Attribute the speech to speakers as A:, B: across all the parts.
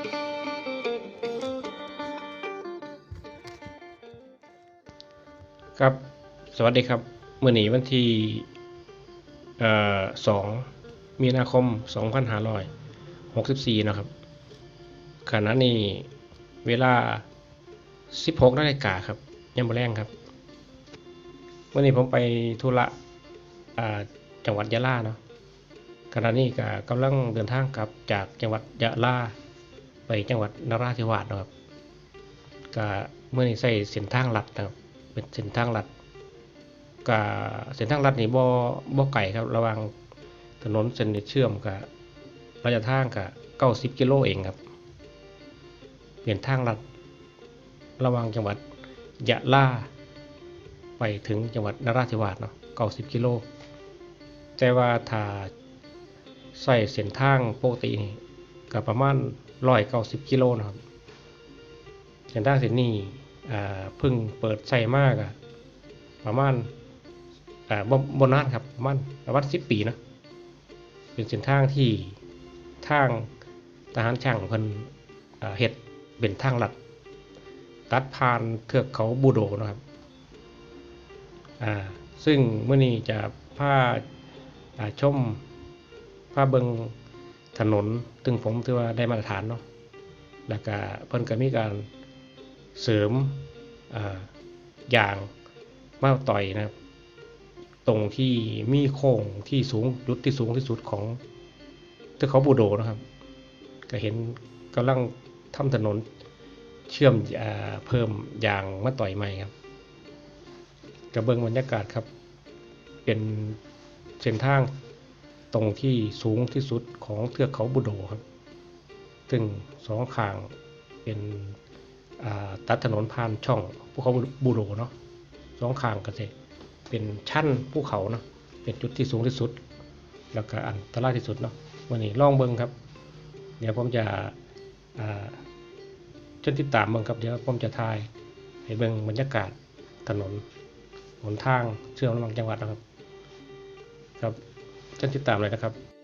A: ครับ สวัสดีครับเมื่อนี้วันที่สองมีนาคม 2564 นะครับขณะนี้เวลา 16นาฬิกาครับยังบ่แรงครับวันนี้ผมไปธุระจังหวัดยะลาเนาะขณะนี้ก็กำลังเดินทางกลับจากจังหวัดยะลา ไปจังหวัดนราธิวาสเนะครับก็เมื่อนี้ใส่เส้นทางลัดนะครับเป็นเส้นทางลัดกับเส้นทางลัดนี่บ่บ่ไก่ครับระหว่างถนนเส้นเชื่อมกับระยะทางกับ90กิโลเองครับ เป็นทางลัดระหว่างจังหวัดยะลาไปถึงจังหวัดนราธิวาสเนาะ90กิโลแต่ว่าถ้าใส่เส้นทางปกตินี่ก็ประมาณ 190กิโลนะครับเส้นทางเส้นนี้อ่าเพิ่งเปิดใช้มากอะประมาณบบนนานครับประมาณประมาณสิบปีนะเป็นเส้นทางที่ทางทหารช่างเพิ่นเฮ็ดเป็นทางลัด ตัดผ่านเทือกเขาบูโดนะครับซึ่งเมื่อนี้จะพาอ่าชมพาเบิง ถนนซึ่งผมถือว่าได้มาตรฐานเนาะแล้วก็เพิ่นก็มีการเสริมอย่างมาต่อยนะครับ ตรงที่มีโค้งที่สูงจุดที่สูงที่สุดของทือกเขาบูโดนะครับ ก็เห็นกำลังทำถนนเชื่อมอเพิ่มยางมาต่อยใหม่ครับกระเบื้องบรรยากาศครับ เป็นเส้นทาง ตรงที่สูงที่สุดของเทือกเขาบูโดครับ ซึ่งสองข้างเป็นตัดถนนผ่านช่องภูเขาบูโรเนาะสองข้างก็จะเป็นชั้นภูเขาเนาะเป็นจุดที่สูงที่สุด แล้วก็อันตรายที่สุดเนาะวันนี้ล่องเบิ้งครับ เดี๋ยวผมจะอ่าจนติดตามเบิ้งครับเดี๋ยวผมจะถ่ายให้เบิ้งบรรยากาศถนนหนทางเชื่อมระหว่างจังหวัดนะครับครับ ท่านติดตามเลยนะครับ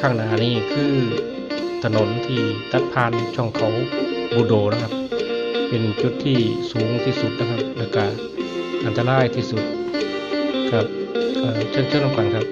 A: ข้างหน้านี่คือถนนที่ตัดผ่านช่องเขาบูโดนะครับ เป็นจุดที่สูงที่สุดนะครับ แล้วก็อันตรายที่สุดครับเอ่อเชิญเชิญลงก่อนครับ